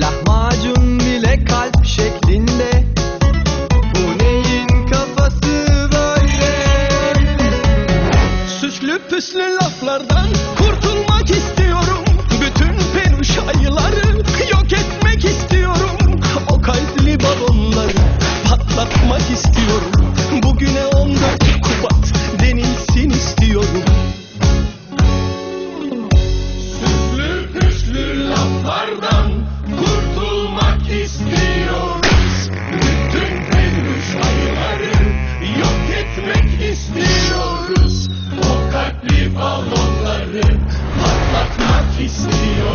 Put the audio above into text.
Lahmacun bile kalp şeklinde. Bu neyin kafası böyle? Süslü püslü laflardan balonları patlatmak istiyor.